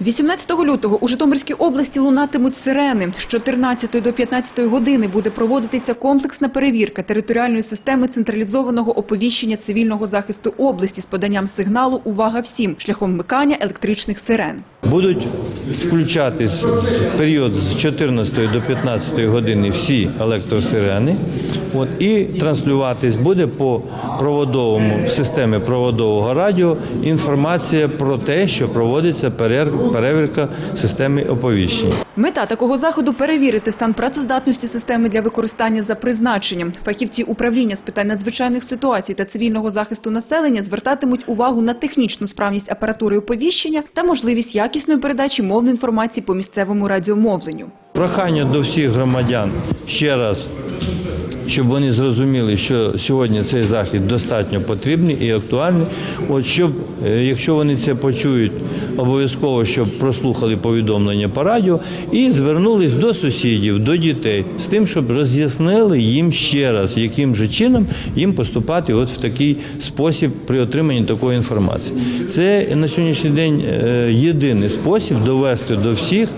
18 лютого у Житомирській області лунатимуть сирени. З 14 до 15 години буде проводитися комплексна перевірка територіальної системи централізованого оповіщення цивільного захисту області з поданням сигналу «Увага всім» шляхом вмикання електричних сирен. Будуть включатись період з 14 до 15 години всі електросирени, от, і транслюватись буде по проводовому системі проводового радіо інформація про те, що проводиться перевірка системи оповіщення. Мета такого заходу – перевірити стан працездатності системи для використання за призначенням. Фахівці управління з питань надзвичайних ситуацій та цивільного захисту населення звертатимуть увагу на технічну справність апаратури оповіщення та можливість якісної передачі мовної інформації по місцевому радіомовленню. Прохання до всіх громадян ще раз, щоб вони зрозуміли, що сьогодні цей захід достатньо потрібний і актуальний. От щоб, е, якщо вони це почують, обов'язково щоб прослухали повідомлення по радіо і звернулись до сусідів, до дітей з тим, щоб роз'яснили їм ще раз, яким же чином їм поступати от в такий спосіб при отриманні такої інформації. Це на сьогоднішній день е, єдиний спосіб довести до всіх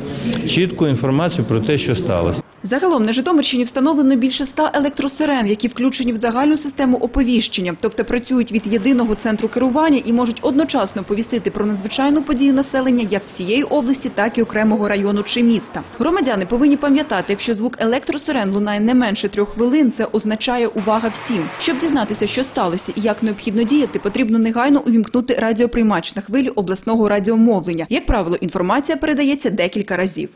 чітку інформацію про те, що сталося. Загалом на Житомирщині встановлено більше ста електросирен, які включені в загальну систему оповіщення, тобто працюють від єдиного центру керування і можуть одночасно повістити про надзвичайну подію населення як всієї області, так і окремого району чи міста. Громадяни повинні пам'ятати, якщо звук електросирен лунає не менше трьох хвилин, це означає увага всім. Щоб дізнатися, що сталося і як необхідно діяти, потрібно негайно увімкнути радіоприймач на хвилі обласного радіомовлення. Як правило, інформація передається декілька разів.